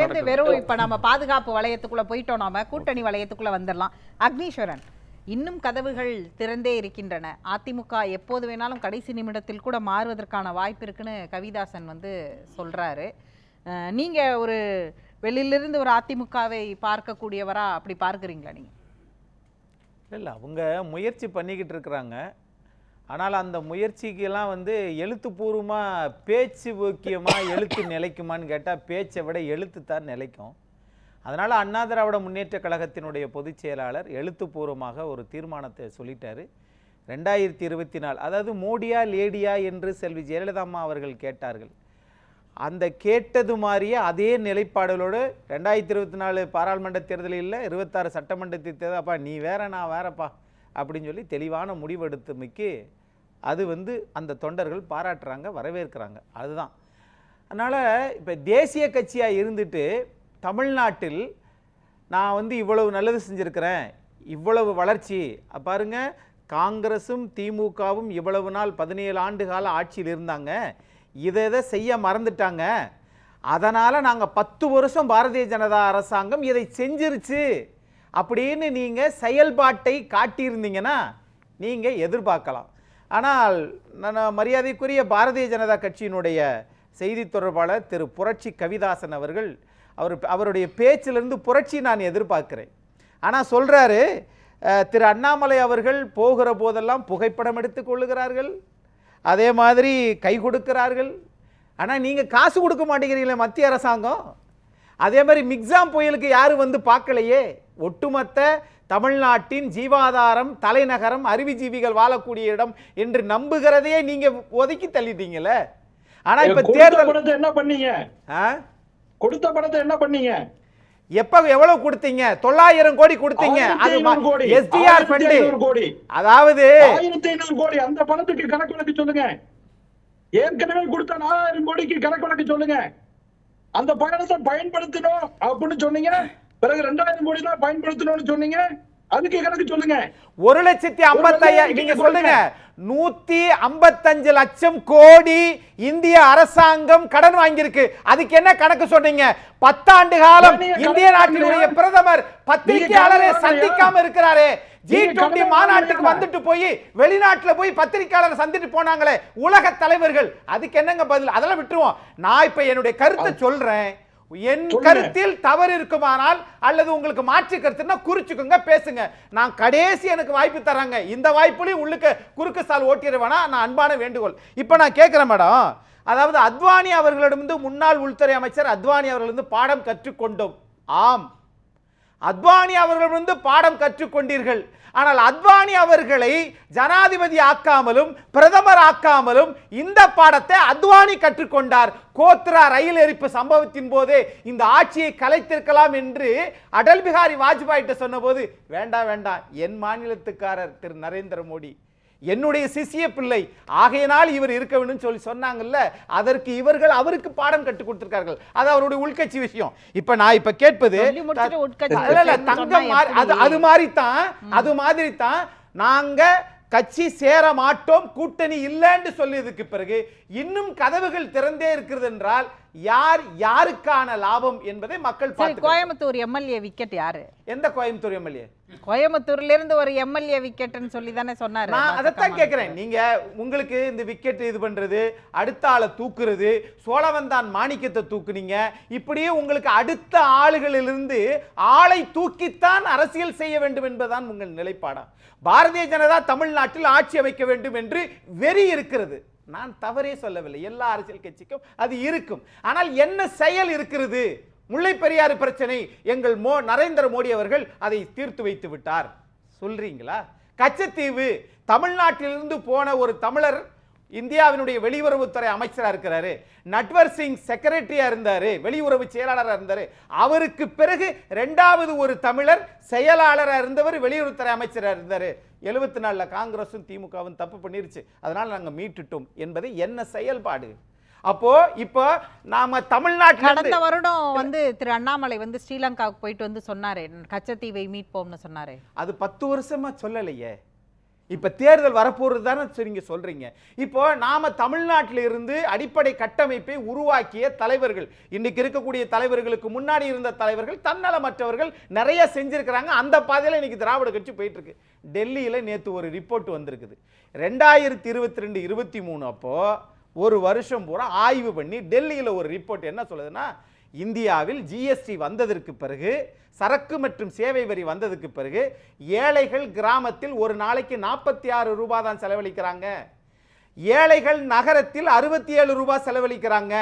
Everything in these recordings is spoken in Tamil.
நடக்குது. வெறும் இப்ப நம்ம பாதுகாப்பு வளையத்துக்குள்ள போயிட்டோம் நாம கூட்டணி வளையத்துக்குள்ள வந்துடலாம். அக்னீஸ்வரன் இன்னும் கதவுகள் திறந்தே இருக்கின்றன. அதிமுக எப்போது வேணாலும் கடைசி நிமிடத்தில் கூட மாறுவதற்கான வாய்ப்பு இருக்குன்னு கவிதாசன் வந்து சொல்றாரு. நீங்க ஒரு வெளியிலிருந்து ஒரு அதிமுகவை பார்க்கக்கூடியவரா அப்படி பார்க்கறீங்களா நீங்க? இல்லை அவங்க முயற்சி பண்ணிக்கிட்டு இருக்கிறாங்க. ஆனால் அந்த முயற்சிக்கெல்லாம் வந்து எழுத்துப்பூர்வமாக பேச்சு முக்கியமாக எழுத்து நிலைக்குமான்னு கேட்டால் பேச்சை விட எழுத்து தான் நிலைக்கும். அதனால் அண்ணா திராவிட முன்னேற்ற கழகத்தினுடைய பொதுச் செயலாளர் எழுத்துப்பூர்வமாக ஒரு தீர்மானத்தை சொல்லிட்டார். ரெண்டாயிரத்தி இருபத்தி நாலு அதாவது மோடியா லேடியா என்று செல்வி ஜெயலலிதா அம்மா அவர்கள் கேட்டார்கள். அந்த கேட்டது மாதிரியே அதே நிலைப்பாடுகளோடு ரெண்டாயிரத்தி இருபத்தி நாலு பாராளுமன்ற தேர்தலில் இல்லை இருபத்தாறு சட்டமன்ற தேர்தல். அப்பா நீ வேற நான் வேறப்பா அப்படின்னு சொல்லி தெளிவான முடிவெடுத்தமைக்கு அது வந்து அந்த தொண்டர்கள் பாராட்டுறாங்க வரவேற்கிறாங்க. அதுதான். அதனால் இப்போ தேசிய கட்சியாக இருந்துட்டு தமிழ்நாட்டில் நான் வந்து இவ்வளவு நல்லது செஞ்சுருக்கிறேன் இவ்வளவு வளர்ச்சி. பாருங்க காங்கிரஸும் திமுகவும் இவ்வளவு நாள் பதினேழு ஆண்டு கால ஆட்சியில் இருந்தாங்க. இதை இதை செய்ய மறந்துட்டாங்க. அதனால் நாங்கள் பத்து வருஷம் பாரதிய ஜனதா அரசாங்கம் இதை செஞ்சிருச்சு. அப்படின்னு நீங்கள் செயல்பாட்டை காட்டியிருந்தீங்கன்னா நீங்கள் எதிர்பார்க்கலாம். ஆனால் நான் மரியாதைக்குரிய பாரதிய ஜனதா கட்சியினுடைய செய்தி தொடர்பாளர் திரு புரட்சி கவிதாசன் அவர்கள் அவர் அவருடைய பேச்சிலிருந்து புரட்சி நான் எதிர்பார்க்கிறேன். ஆனால் சொல்கிறாரு திரு அண்ணாமலை அவர்கள் போகிற போதெல்லாம் புகைப்படம் எடுத்துக் கொள்ளுகிறார்கள் அதே மாதிரி கை கொடுக்கிறார்கள். ஆனால் நீங்கள் காசு கொடுக்க மாட்டேங்கிறீங்களே மத்திய அரசாங்கம். அதே மாதிரி மிக்ஸாம் புயலுக்கு யாரும் வந்து பார்க்கலையே. ஒட்டுமொத்த தமிழ்நாட்டின் ஜீவாதாரம் தலைநகரம் அறிவுஜீவிகள் வாழக்கூடிய இடம் என்று நம்புகிறதையே நீங்க ஒதுக்கி தள்ளிட்டீங்கல்ல? ஆனா இப்ப தேர்தல் என்ன பண்ணீங்க? கொடுத்த பணத்தை என்ன பண்ணீங்க? எப்ப எவ்வளவு கொடுத்தீங்க? தொள்ளாயிரம் கோடி கொடுத்தீங்க. அது 1500 கோடி. எஸ்டிஆர் ஃபண்டு 1500 கோடி. அதாவது கோடி. அந்த பணத்துக்கு கணக்கு வழக்கு சொல்லுங்க. ஏற்கனவே கொடுத்த நாலாயிரம் கோடிக்கு கணக்கு வழக்கு சொல்லுங்க. அந்த பணத்தை பயன்படுத்தணும் அப்படின்னு சொன்னீங்க. பிறகு ரெண்டாயிரம் கோடி தான் பயன்படுத்தணும்னு சொன்னீங்க. அதுக்கு கணக்கு சொல்லுங்க. ஒரு லட்சத்தி ஐம்பத்தையாயிரம் நீங்க சொல்லுங்க. நூத்தி ஐம்பத்தஞ்சு லட்சம் கோடி இந்திய அரசாங்கம் கடன் வாங்கியிருக்கு. அதுக்கு என்ன கணக்கு சொன்னீங்க? பத்தாண்டு காலம் இந்திய நாட்டினுடைய? பிரதமர் பத்திரிகையாளரை? சந்திக்காம இருக்கிறாரு. ஜி டுவெண்டி மாநாட்டுக்கு? வந்துட்டு போய் வெளிநாட்டுல போய் பத்திரிகையாளரை சந்திட்டு போனாங்களே உலக தலைவர்கள். அதுக்கு என்னங்க பதில்? அதெல்லாம் விட்டுருவோம். நான் இப்ப என்னுடைய கருத்தை சொல்றேன். என். கருத்தில் தவறு இருக்குமானால் அல்லது உங்களுக்கு மாற்று கருத்துன்னா குறிச்சுக்கோங்க பேசுங்க. நான் கடைசி எனக்கு வாய்ப்பு தராங்க இந்த வாய்ப்புலையும் உள்ளுக்க குறுக்கு சால் ஓட்டிடுவேனா? நான் அன்பான வேண்டுகோள். இப்போ நான் கேட்குறேன் மேடம். அதாவது அத்வானி அவர்களிடமிருந்து முன்னாள் உள்துறை அமைச்சர் அத்வானி அவர்களிருந்து பாடம் கற்றுக்கொண்டோம். ஆம். அத்வானி அவர்களிடமிருந்து பாடம் கற்றுக்கொண்டீர்கள். ஆனால் அத்வானி அவர்களை ஜனாதிபதி ஆக்காமலும் பிரதமர் ஆக்காமலும் இந்த பாடத்தை அத்வானி கற்றுக்கொண்டார். கோத்ரா ரயில் எரிப்பு சம்பவத்தின் போதே இந்த ஆட்சியை கலைத்திருக்கலாம் என்று அடல் பிகாரி வாஜ்பாயிட்ட சொன்னபோது வேண்டாம் வேண்டாம் என் மாநிலத்துக்காரர் திரு நரேந்திர மோடி என்னுடைய சிசிய பிள்ளை. ஆகையினால் இவர் இருக்க வேண்டும் சொல்லி சொன்னாங்கல்ல அதற்கு இவர்கள் அவருக்கு பாடம் கற்றுக் கொடுத்திருக்கார்கள். அது அவருடைய உள்கட்சி விஷயம். இப்ப நான் இப்ப கேட்பது தங்கம் அது? அது மாதிரி தான் அது மாதிரி தான் நாங்க கட்சி சேர மாட்டோம் கூட்டணி இல்லைன்னு சொல்லியதுக்கு பிறகு இன்னும் கதவுகள் திறந்தே இருக்கிறது என்றால் யார் யாருக்கான லாபம் என்பதை மக்கள் பார்த்து கோயம்புத்தூர் எம்எல்ஏ விக்கெட் யாரு? எந்த கோயம்புத்தூர் எம்எல்ஏ? கோயம்புத்தூர்ல இருந்து ஒரு எம்எல்ஏ விக்கெட்னு சொல்லி தானே சொன்னாரு. நான் அதைத்தான் கேட்கிறேன் நீங்க உங்களுக்கு இந்த விக்கெட் இது பண்றது அடுத்த ஆளை தூக்குறது சோழவந்தான் மாணிக்கத்தை தூக்குனீங்க. இப்படியே உங்களுக்கு அடுத்த ஆளுகளிலிருந்து ஆளை தூக்கித்தான் அரசியல் செய்ய வேண்டும் என்பதுதான் உங்கள் நிலைப்பாடா. பாரதிய ஜனதா தமிழ்நாட்டில் ஆட்சி அமைக்க வேண்டும் என்று வெறி இருக்கிறது. நான் தவறே சொல்லவில்லை. எல்லா அரசியல் கட்சிக்கும் அது இருக்கும். ஆனால் என்ன செயல் இருக்கிறது? முல்லை பெரியாறு பிரச்சனை. எங்கள் மோ நரேந்திர மோடி அவர்கள் அதை தீர்த்து வைத்து விட்டார். சொல்றீங்களா? கச்சத்தீவு. தமிழ்நாட்டிலிருந்து போன ஒரு தமிழர் இந்தியாவினுடைய வெளியுறவுத்துறை அமைச்சரா இருக்கிறாரு. நட்வர் சிங் செக்ரட்டரியா இருந்தாரு வெளியுறவு செயலாளரா இருந்தாரு. அவருக்கு பிறகு இரண்டாவது ஒரு தமிழர் செயலாளரா இருந்தவர் வெளியுறவுத்துறை அமைச்சரா இருந்தாரு. எழுபத்தி நாலுல காங்கிரஸும் திமுகவும் தப்பு பண்ணிருச்சு. அதனால நாங்க மீட்டுட்டோம் என்பது என்ன செயல்பாடு? அப்போ இப்போ நாம தமிழ்நாட்டில் கடந்த வருடம் வந்து திரு அண்ணாமலை வந்து ஸ்ரீலங்காவுக்கு போயிட்டு வந்து சொன்னாரே. கச்சத்தீவை மீட்போம்னு சொன்னாரே. அது பத்து வருஷமா சொல்லலையே. இப்போ தேர்தல் வரப்போகிறது தானே சரிங்க சொல்கிறீங்க இப்போ நாம் தமிழ்நாட்டில் இருந்து அடிப்படை கட்டமைப்பை உருவாக்கிய தலைவர்கள் இன்றைக்கு இருக்கக்கூடிய தலைவர்களுக்கு முன்னாடி இருந்த தலைவர்கள் தன்னலமற்றவர்கள் நிறைய செஞ்சுருக்கிறாங்க. அந்த பாதையில் இன்றைக்கி திராவிட கட்சி போயிட்டுருக்கு. டெல்லியில் நேற்று ஒரு ரிப்போர்ட் வந்திருக்குது. ரெண்டாயிரத்தி இருபத்தி ரெண்டு இருபத்தி மூணு அப்போது ஒரு வருஷம் பூரா ஆய்வு பண்ணி டெல்லியில் ஒரு ரிப்போர்ட் என்ன சொல்லுதுன்னா இந்தியாவில் ஜிஎஸ்டி வந்ததற்கு பிறகு சரக்கு மற்றும் சேவை வரி வந்ததுக்கு பிறகு ஏழைகள் கிராமத்தில் ஒரு நாளைக்கு நாற்பத்தி ஆறு ரூபாய் தான் செலவழிக்கிறாங்க. ஏழைகள் நகரத்தில் அறுபத்தி ஏழு ரூபாய் செலவழிக்கிறாங்க.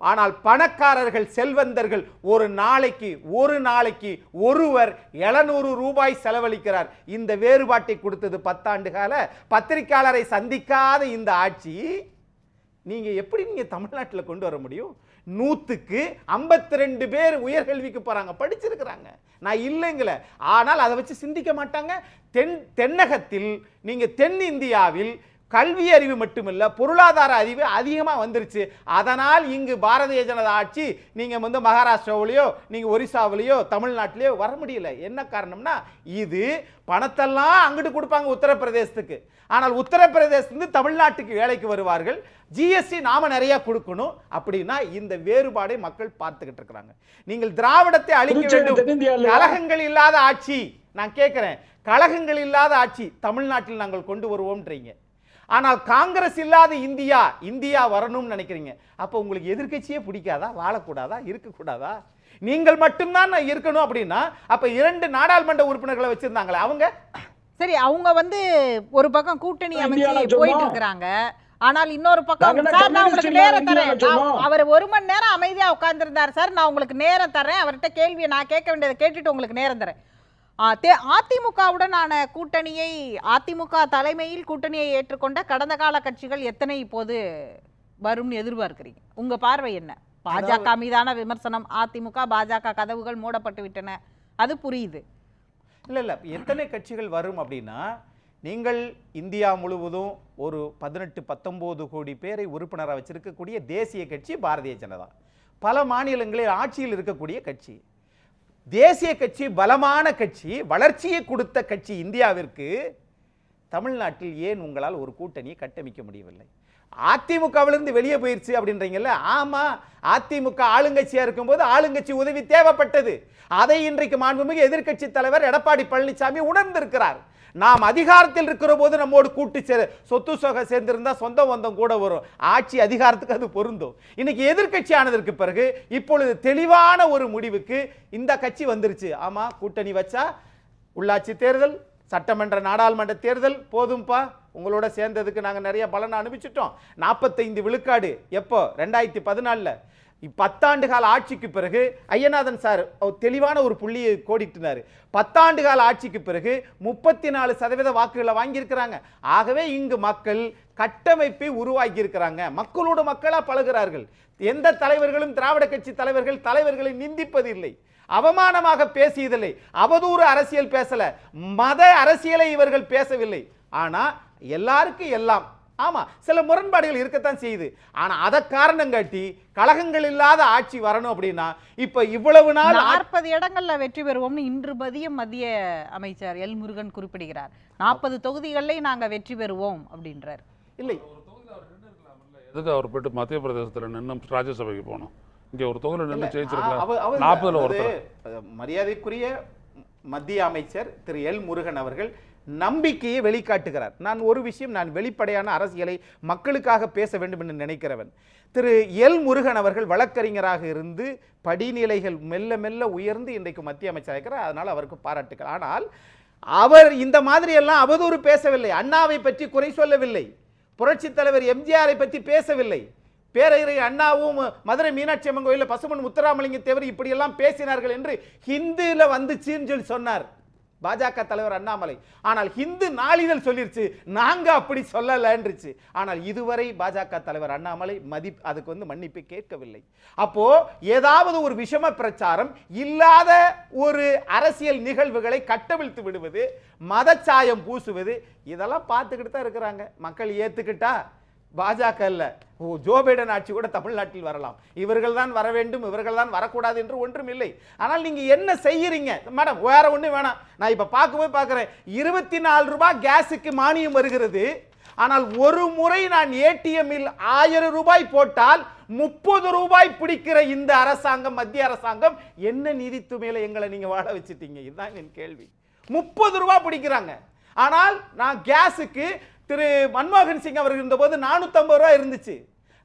ஆனால் பணக்காரர்கள் செல்வந்தர்கள் ஒரு நாளைக்கு ஒரு நாளைக்கு ஒருவர் 700 ரூபாய் செலவழிக்கிறார். இந்த வேறுபாட்டை கொடுத்தது பத்தாண்டு கால பத்திரிக்கையாளரை சந்திக்காத இந்த ஆட்சி நீங்கள் எப்படி நீங்கள் தமிழ்நாட்டில் கொண்டு வர முடியும்? நூற்றுக்கு ஐம்பத்தி ரெண்டு பேர் உயர்கல்விக்கு போகிறாங்க படிச்சிருக்கிறாங்க. நான் இல்லைங்கள. ஆனால் அதை வச்சு சிந்திக்க மாட்டாங்க. தென் தென்னகத்தில் நீங்கள் தென் இந்தியாவில் கல்வி அறிவு மட்டுமில்ல பொருளாதார அறிவு அதிகமா வந்துருச்சு. அதனால் இங்கு பாரதிய ஜனதா ஆட்சி நீங்க வந்து மகாராஷ்டிராவிலேயோ நீங்க ஒரிசாவிலேயோ தமிழ்நாட்டிலேயோ வர முடியல. என்ன காரணம்னா இது பணத்தெல்லாம் அங்கிட்டு கொடுப்பாங்க உத்தரப்பிரதேசத்துக்கு. ஆனால் உத்தரப்பிரதேசத்துலேருந்து தமிழ்நாட்டுக்கு வேலைக்கு வருவார்கள். ஜிஎஸ்டி நாம நிறைய கொடுக்கணும். அப்படின்னா இந்த வேறுபாடை மக்கள் பார்த்துக்கிட்டு இருக்கிறாங்க. நீங்கள் திராவிடத்தை அழிக்க வேண்டும். கழகங்கள் இல்லாத ஆட்சி. நான் கேட்கிறேன். கழகங்கள் இல்லாத ஆட்சி தமிழ்நாட்டில் நாங்கள் கொண்டு வருவோம்ன்றீங்க. ஆனால் காங்கிரஸ் இல்லாத இந்தியா இந்தியா வரணும்னு நினைக்கிறீங்க. அப்போ உங்களுக்கு எதிர்க்கட்சியே பிடிக்காதா? வாழக்கூடாதா? இருக்கக்கூடாதா? நீங்கள் மட்டும்தான் நான் இருக்கணும் அப்படின்னா அப்ப இரண்டு நாடாளுமன்ற உறுப்பினர்களை வச்சிருந்தாங்களே அவங்க? சரி அவங்க வந்து ஒரு பக்கம் கூட்டணி அமைச்சு. போயிட்டு இருக்கிறாங்க ஆனால் இன்னொரு பக்கம் சார் நான் உங்களுக்கு நேரம் தரேன். அவர் ஒரு மணி நேரம் அமைதியா உட்கார்ந்திருந்தார். சார் நான் உங்களுக்கு நேரம் தரேன். அவர்கிட்ட கேள்வியை நான் கேட்க வேண்டியதை கேட்டுட்டு உங்களுக்கு நேரம் தரேன். அதிமுகவுடனான கூட்டணியை அதிமுக தலைமையில் கூட்டணியை ஏற்றுக்கொண்ட கடந்த கால கட்சிகள் எத்தனை இப்போது வரும்னு எதிர்பார்க்கிறீங்க? உங்க பார்வை என்ன? பாஜக மீதான விமர்சனம் அதிமுக பாஜக கதவுகள் மூடப்பட்டு விட்டன. அது புரியுது. இல்ல இல்ல. எத்தனை கட்சிகள் வரும் அப்படின்னா நீங்கள் இந்தியா முழுவதும் ஒரு பதினெட்டு பத்தொன்பது கோடி பேரை உறுப்பினராக வச்சிருக்கக்கூடிய தேசிய கட்சி பாரதிய ஜனதா. பல மாநிலங்களில் ஆட்சியில் இருக்கக்கூடிய கட்சி. தேசிய கட்சி பலமான கட்சி வளர்ச்சியை கொடுத்த கட்சி இந்தியாவிற்கு தமிழ்நாட்டில் ஏன் உங்களால் ஒரு கூட்டணியை கட்டமைக்க முடியவில்லை? அதிமுகவிலிருந்து வெளியே போயிருச்சு அப்படின்றீங்கல்ல? ஆமா அதிமுக ஆளுங்கட்சியா இருக்கும்போது ஆளுங்கட்சி உதவி தேவைப்பட்டது. அதை இன்றைக்கு மாண்புமிகு எதிர்க்கட்சி தலைவர் எடப்பாடி பழனிசாமி உணர்ந்திருக்கிறார். நாம் அதிகாரத்தில் இருக்கிற போது நம்மோடு கூட்டு சேர சொத்து சொகை சேர்ந்திருந்தா சொந்த பந்தம் கூட வரும். ஆட்சி அதிகாரத்துக்கு அது பொருந்தும். இன்னைக்கு எதிர்க்கட்சி ஆனதற்கு பிறகு இப்பொழுது தெளிவான ஒரு முடிவுக்கு இந்த கட்சி வந்துருச்சு. ஆமாம் கூட்டணி வச்சா உள்ளாட்சி தேர்தல் சட்டமன்ற நாடாளுமன்ற தேர்தல் போதும்பா. உங்களோட சேர்ந்ததுக்கு நாங்கள் நிறைய பலனை அனுப்பிச்சிட்டோம் நாற்பத்தைந்து விழுக்காடு எப்போ? ரெண்டாயிரத்தி பதினாலில். பத்தாண்டு கால ஆட்சிக்கு பிறகு ஐயநாதன் சார் தெளிவான ஒரு புள்ளியை கோடிட்டுனார். பத்தாண்டு கால ஆட்சிக்கு பிறகு முப்பத்தி நாலு சதவீத வாக்குகளை வாங்கியிருக்கிறாங்க. ஆகவே இங்கு மக்கள் கட்டமைப்பை உருவாக்கி இருக்கிறாங்க மக்களோடு மக்களாக பழகுறார்கள் எந்த தலைவர்களும் திராவிட கட்சி தலைவர்கள் தலைவர்களை நிந்திப்பதில்லை. அவமானமாக பேசியதில்லை. அவதூறு அரசியல் பேசல. மத அரசியலை இவர்கள் பேசவில்லை. ஆனால் எல்லாருக்கும் எல்லாம் ஆமா சில முரண்பாடுகள் இருக்கத்தான் செய்யுது. ஆனா அதை காரணம் காட்டி கழகங்கள் இல்லாத ஆட்சி வரணும் அப்படின்னா இப்ப இவ்வளவு நாள் நாற்பது இடங்கள்ல வெற்றி பெறுவோம்னு இன்று மதியம் மத்திய அமைச்சர் எல் முருகன் குறிப்பிடுகிறார். நாற்பது தொகுதிகளிலே நாங்க வெற்றி பெறுவோம் அப்படின்றார். இல்லை. எதுக்கு அவர் போயிட்டு மத்திய பிரதேசத்தில் நின்று ராஜ்யசபைக்கு போகணும்? இங்கே ஒரு தொகுதியில் நின்று ஜெயிச்சிருக்கலாம் நாற்பதுல அஹ், மரியாதைக்குரிய மத்திய அமைச்சர் திரு எல் முருகன் அவர்கள் நம்பிக்கையை வெளிக்காட்டுகிறார். நான் ஒரு விஷயம் நான் வெளிப்படையான அரசியலை மக்களுக்காக பேச வேண்டும் என்று நினைக்கிறவன். திரு. எல். முருகன் அவர்கள் வழக்கறிஞராக இருந்து படிநிலைகள் மெல்ல மெல்ல உயர்ந்து இன்றைக்கு மத்திய அமைச்சர் இருக்கிறார். அதனால் அவருக்கு பாராட்டுகள் ஆனால் அவர் இந்த மாதிரி எல்லாம் அவதூறு பேசவில்லை. அண்ணாவை பற்றி குறை சொல்லவில்லை. புரட்சித் தலைவர் எம்ஜிஆரை பற்றி பேசவில்லை. பேரறிஞர் அண்ணாவும் மதுரை மீனாட்சி அம்மன் கோயிலில் பசுமன் முத்துராமலிங்க தேவர் இப்படியெல்லாம் பேசினார்கள் என்று ஹிந்தியில் வந்துச்சுன்னு சொல்லி சொன்னார். பாஜக தலைவர் அண்ணாமலை. ஆனால் ஹிந்து நாளிதழ் சொல்லிருச்சு நாங்க அப்படி சொல்லலன்றுச்சு. ஆனால் இதுவரை பாஜக தலைவர் அண்ணாமலை மதி அதுக்கு வந்து மன்னிப்பு கேட்கவில்லை. அப்போ ஏதாவது ஒரு விஷம பிரச்சாரம் இல்லாத ஒரு அரசியல் நிகழ்வுகளை கட்டவிழ்த்து விடுவது மதச்சாயம் பூசுவது இதெல்லாம் பார்த்துக்கிட்டு தான் இருக்கிறாங்க. மக்கள் ஏத்துக்கிட்டா பாஜக இல்லை. ஜோ பைடன் ஆட்சி கூட தமிழ்நாட்டில் வரலாம். இவர்கள் தான் வர வேண்டும் இவர்கள் தான் வரக்கூடாது என்று ஒன்றும் இல்லை. ஆனால் நீங்கள் என்ன செய்கிறீங்க மேடம் வேற ஒன்றும் வேணாம். நான் இப்ப பார்க்கவே பார்க்குறேன். இருபத்தி நாலு ரூபாய் கேஸுக்கு மானியம் வருகிறது. ஆனால் ஒரு முறை நான் ஏடிஎம்மில் ஆயிரம் ரூபாய் போட்டால் முப்பது ரூபாய் பிடிக்கிற இந்த அரசாங்கம் மத்திய அரசாங்கம் என்ன நீதித்து மேலே எங்களை நீங்கள் வாழ வச்சுட்டீங்க? இதுதான் என் கேள்வி. முப்பது ரூபாய் பிடிக்கிறாங்க. ஆனால் நான் கேஸுக்கு திரு மன்மோகன் சிங் அவர் இருந்தபோது நானூற்றம்பது ரூபா இருந்துச்சு.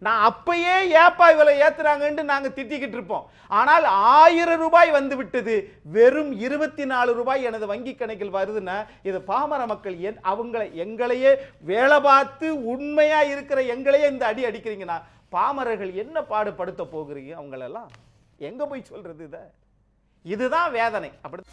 நான் அப்பயே ஏப்பா விலை ஏத்துறாங்கன்னு நாங்க திட்டிக்கிட்டு இருப்போம். ஆனால் ஆயிரம் ரூபாய் வந்து விட்டது. வெறும் இருபத்தி நாலு ரூபாய் எனது வங்கி கணக்கில் வருதுன்னா இது பாமர மக்கள் என் அவங்களை எங்களையே வேலை பார்த்து உண்மையா இருக்கிற எங்களையே இந்த அடி அடிக்கிறீங்கன்னா பாமரர்கள் என்ன பாடுபடுத்த போகிறீங்க அவங்களெல்லாம்? எங்க போய் சொல்றது இதை? இதுதான் வேதனை. அப்படி